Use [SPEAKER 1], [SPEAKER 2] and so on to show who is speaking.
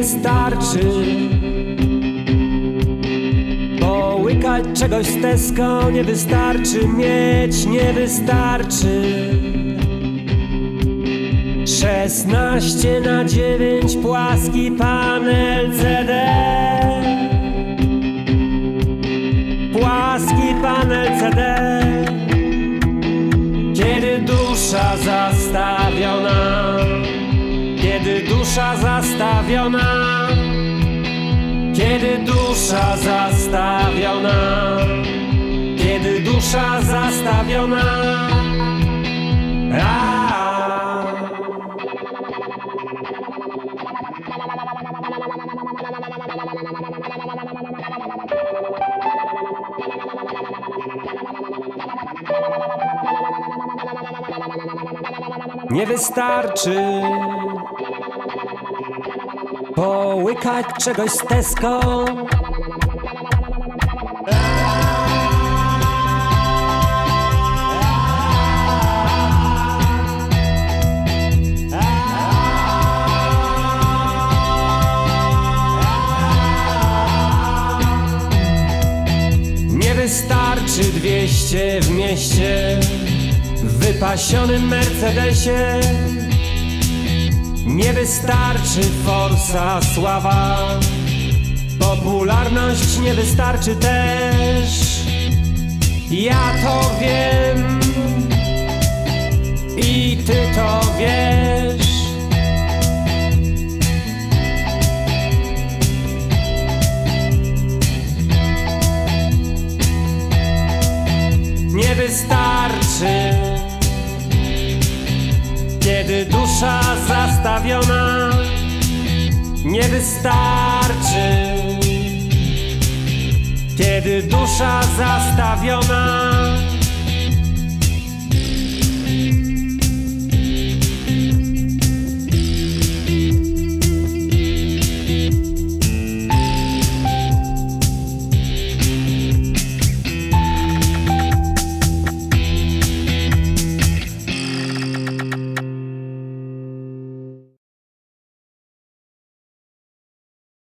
[SPEAKER 1] wystarczy. Połykać czegoś z Tesco nie wystarczy Mieć nie wystarczy. 16 na 9 płaski panel CD dusza zastawiona. Kiedy dusza zastawiona. Kiedy dusza zastawiona. Nie wystarczy połykać czegoś z Tesco. Nie wystarczy 200 w mieście w wypasionym Mercedesie. Nie wystarczy forsa, sława, popularność nie wystarczy też. Ja to wiem i ty to wiesz. Nie wystarczy kiedy dusza zastawiona nie wystarczy. Kiedy dusza zastawiona